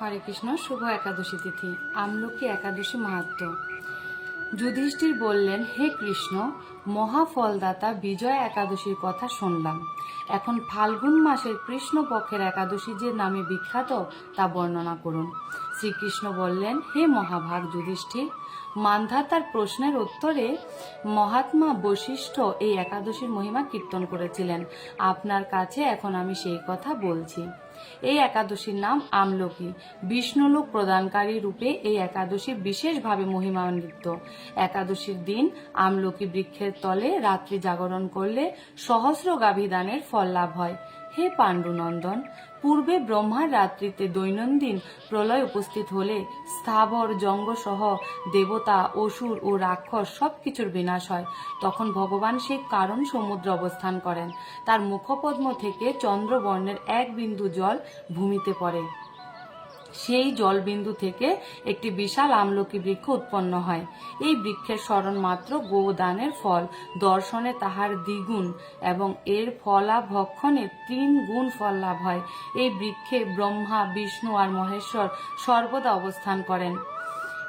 হরে কৃষ্ণ, শুভ একাদশী তিথি, আমলকি একাদশী মাহাত্ম। যুধিষ্ঠির বললেন, হে কৃষ্ণ, মহাফলদাতা বিজয় একাদশীর কথা শুনলাম। এখন ফাল্গুন মাসের কৃষ্ণ পক্ষের একাদশী যে নামে বিখ্যাত, তা বর্ণনা করুন। শ্রীকৃষ্ণ বললেন, হে মহাভাগ যুধিষ্ঠির মান্ধাতার প্রশ্নের উত্তরে মহাত্মা বশিষ্ঠ এই একাদশীর মহিমা কীর্তন করেছিলেন। আপনার কাছে এখন আমি সেই কথা বলছি। এই একাদশীর নাম আমলকি। বিষ্ণুলোক প্রদানকারী রূপে এই একাদশী বিশেষভাবে মহিমান্বিত। একাদশীর দিন আমলকি বৃক্ষের তলে রাত্রি জাগরণ করলে সহস্র গাভিদানের ফল লাভ হয়। হে পাণ্ডুনন্দন পূর্বে ব্রহ্মার রাত্রিতে দৈনন্দিন প্রলয় উপস্থিত হলে স্থাবর জঙ্গসহ দেবতা, অসুর ও রাক্ষস সব কিছুর বিনাশ হয়। তখন ভগবান সেই কারণ সমুদ্র অবস্থান করেন। তার মুখপদ্ম থেকে চন্দ্রবর্ণের এক বিন্দু জল ভূমিতে পড়ে। সেই জলবিন্দু থেকে একটি বিশাল আমলকি বৃক্ষ উৎপন্ন হয়। এই বৃক্ষের স্মরণ মাত্র গোদানের ফল, দর্শনে তাহার দ্বিগুণ এবং এর ফলাভক্ষণে তিন গুণ ফল লাভ হয়। এই বৃক্ষে ব্রহ্মা, বিষ্ণু আর মহেশ্বর সর্বদা অবস্থান করেন।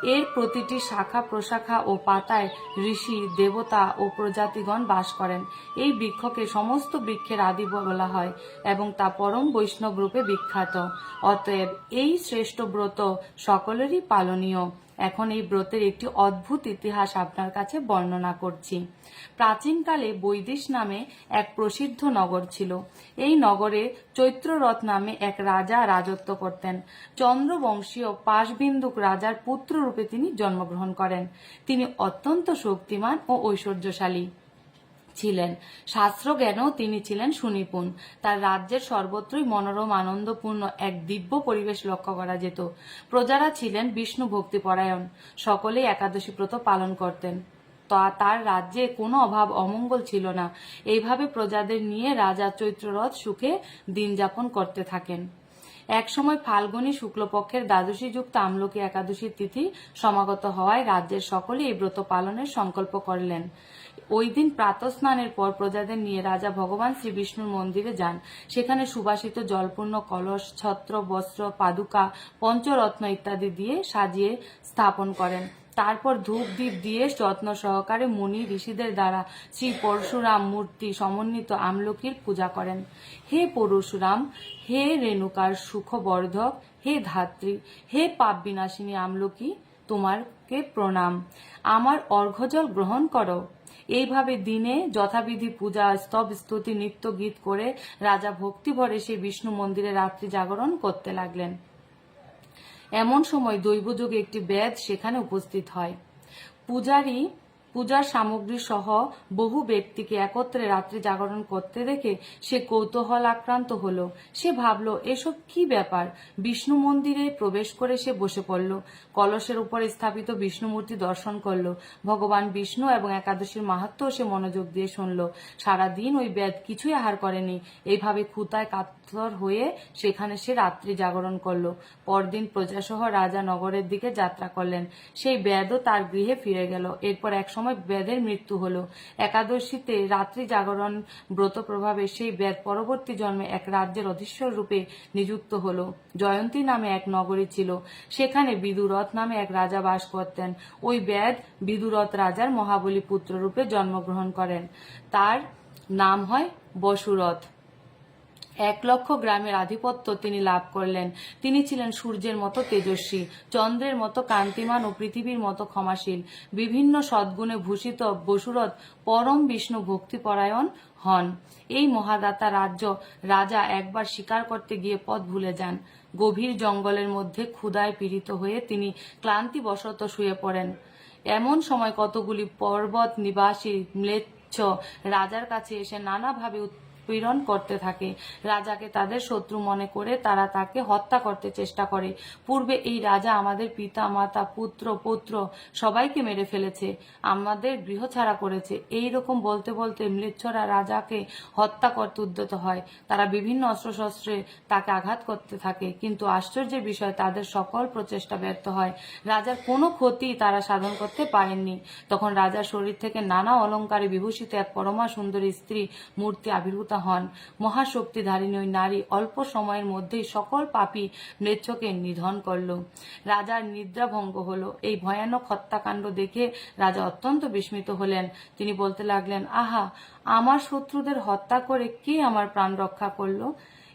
এর প্রতিটি শাখা প্রশাখা ও পাতায় ঋষি, দেবতা ও প্রজাতিগণ বাস করেন। এই বৃক্ষকে সমস্ত বৃক্ষের আদি বলা হয় এবং তা পরম বৈষ্ণব রূপে বিখ্যাত। অতএব এই শ্রেষ্ঠ ব্রত সকলেরই পালনীয়। এখন এই ব্রতের একটি অদ্ভুত ইতিহাস আপনার কাছে বর্ণনা করছি। প্রাচীনকালে বৈদেশ নামে এক প্রসিদ্ধ নগর ছিল। এই নগরে চৈত্ররথ নামে এক রাজা রাজত্ব করতেন। চন্দ্রবংশীয় পাশবিন্দুক রাজার পুত্র রূপে তিনি জন্মগ্রহণ করেন। তিনি অত্যন্ত শক্তিমান ও ঐশ্বর্যশালী। ছিলেন। শাস্ত্র জ্ঞানেও তিনি ছিলেন সুনিপুণ। তার রাজ্যের সর্বত্রই মনোরম, আনন্দপূর্ণ এক দিব্য পরিবেশ লক্ষ্য করা যেত। প্রজারা ছিলেন বিষ্ণু ভক্তিপরায়ণ। সকলেই একাদশী ব্রত পালন করতেন। তা তার রাজ্যে কোনো অভাব অমঙ্গল ছিল না। এইভাবে প্রজাদের নিয়ে রাজা চৈত্ররথ সুখে দিন যাপন করতে থাকেন। একসময় ফাল্গুনী শুক্লপক্ষের দ্বাদশী যুক্ত আমলকি একাদশী তিথি সমাগত হওয়ায় রাজ্যের সকলে এই ব্রত পালনের সংকল্প করলেন। ওই দিন প্রাতঃস্নানের পর প্রজাদের নিয়ে রাজা ভগবান শ্রী বিষ্ণুর মন্দিরে যান। সেখানে সুবাসিত জলপূর্ণ, কলস, ছত্র, বস্ত্র, পাদুকা, পঞ্চরত্ন ইত্যাদি দিয়ে সাজিয়ে স্থাপন করেন। তারপর ধূপ দ্বীপ দিয়ে যত্ন সহকারে মুনি ঋষিদের দ্বারা শ্রী পরশুরাম মূর্তি সমন্বিত আমলকির পূজা করেন। হে পরশুরাম, হে রেণুকার সুখবর্ধক, হে ধাত্রী, হে পাপ বিনাশিনী আমলকি, তোমারকে প্রণাম। আমার অর্ঘ্যজল গ্রহণ করো। এইভাবে দিনে যথাবিধি পূজা, স্তব, স্তুতি, নৃত্য গীত করে রাজা ভক্তি ভরে সেই বিষ্ণু মন্দিরে রাত্রি জাগরণ করতে লাগলেন। এমন সময় দৈবযোগে একটি বেদ সেখানে উপস্থিত হয়। পূজারী পূজার সামগ্রী সহ বহু ব্যক্তিকে একত্রে রাত্রি জাগরণ করতে দেখে সে কৌতূহল আক্রান্ত হল। সে ভাবল, এসব কি ব্যাপার? বিষ্ণু মন্দিরে প্রবেশ করে সে বসে পড়ল। কলসের উপরে স্থাপিত বিষ্ণু মূর্তি দর্শন করল। ভগবান বিষ্ণু এবং একাদশীর মাহাত্ম সে মনোযোগ দিয়ে শুনল। সারাদিন ওই বেদ কিছুই আহার করেনি। এইভাবে খুতায় কাতর হয়ে সেখানে সে রাত্রি জাগরণ করল। পরদিন প্রজাসহ রাজা নগরের দিকে যাত্রা করলেন। সেই বেদও তার গৃহে ফিরে গেল। এরপর একসময় বেদের মৃত্যু হলো। একাদশীতে রাত্রি জাগরণ ব্রত প্রভাবে সেই বেদ পরবর্তী জন্মে এক রাজ্যের অধীশ্বর রূপে নিযুক্ত হলো। জয়ন্তী নামে এক নগরী ছিল। সেখানে বিদুরথ নামে এক রাজা বাস করতেন। ওই বেদ বিদুরথ রাজার মহাবলী পুত্র রূপে জন্মগ্রহণ করেন। তার নাম হয় বসুরথ। এক লক্ষ গ্রামের আধিপত্য তিনি লাভ করলেন। তিনি ছিলেন সূর্যের মতো তেজস্বী, চন্দ্রের মতো কান্তিমান ও পৃথিবীর মতো ক্ষমাশীল। বিভিন্ন সদ্গুণে ভূষিত বসুরথ পরম বিষ্ণু ভক্তিপরায়ণ হন। এই মহাদাতা রাজ্য রাজা একবার শিকার করতে গিয়ে পথ ভুলে যান। গভীর জঙ্গলের মধ্যে ক্ষুদায় পীড়িত হয়ে তিনি ক্লান্তিবশত শুয়ে পড়েন। এমন সময় কতগুলি পর্বত নিবাসী ম্লেচ্ছ রাজার কাছে এসে নানাভাবে পীড়ন করতে থাকে। রাজাকে তাদের শত্রু মনে করে তারা তাকে হত্যা করতে চেষ্টা করে। পূর্বে এই রাজা আমাদের পিতা মাতা পুত্র পুত্র সবাইকে মেরে ফেলেছে, আমাদের গৃহ ছাড়া করেছে। এই রকম বলতে বলতে মৃচ্ছরা রাজাকে হত্যা করতে উদ্যত হয়। তারা বিভিন্ন অস্ত্রশস্ত্রে তাকে আঘাত করতে থাকে। কিন্তু আশ্চর্যের বিষয়, তাদের সকল প্রচেষ্টা ব্যর্থ হয়। রাজার কোনো ক্ষতি তারা সাধন করতে পারেননি। তখন রাজার শরীর থেকে নানা অলঙ্কারে বিভূষিত এক পরমা সুন্দরী স্ত্রী মূর্তি আবির্ভূত দেবতা হন। মহাশক্তিধারিণী ওই নারী অল্প সময়ের মধ্যেই সকল পাপি মৃচ্ছকে নিধন করল। রাজার নিদ্রাভঙ্গ হল। এই ভয়ানক হত্যাকাণ্ড দেখে রাজা অত্যন্ত বিস্মিত হলেন। তিনি বলতে লাগলেন, আহা, আমার শত্রুদের হত্যা করে কে আমার প্রাণ রক্ষা করল?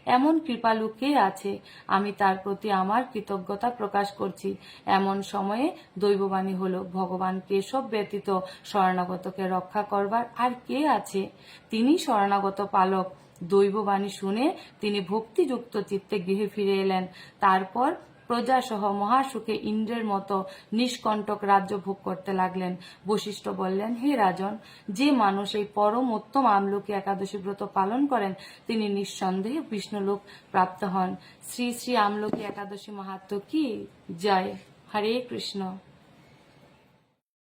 এমন কৃপালু কে আছে। আমি তার প্রতি আমার কৃতজ্ঞতা প্রকাশ করছি। এমন সময়ে দৈববাণী হল, ভগবান কেশব ব্যতীত শরণাগতকে রক্ষা করবার আর কে আছে? তিনি স্বর্ণাগত পালক। দৈববাণী শুনে তিনি ভক্তিযুক্ত চিত্তে গৃহে ফিরে এলেন। তারপর প্রজাসহ মহাসুখে ইন্দ্রের মতো নিষ্কণ্টক রাজ্য ভোগ করতে লাগলেন। বশিষ্ঠ বললেন, হে রাজন, যে মানুষ এই পরম উত্তম আমলকি একাদশী ব্রত পালন করেন, তিনি নিঃসন্দেহে বিষ্ণুলোক প্রাপ্ত হন। শ্রী শ্রী আমলকি একাদশী মাহাত্ম কি? জয়। হরে কৃষ্ণ।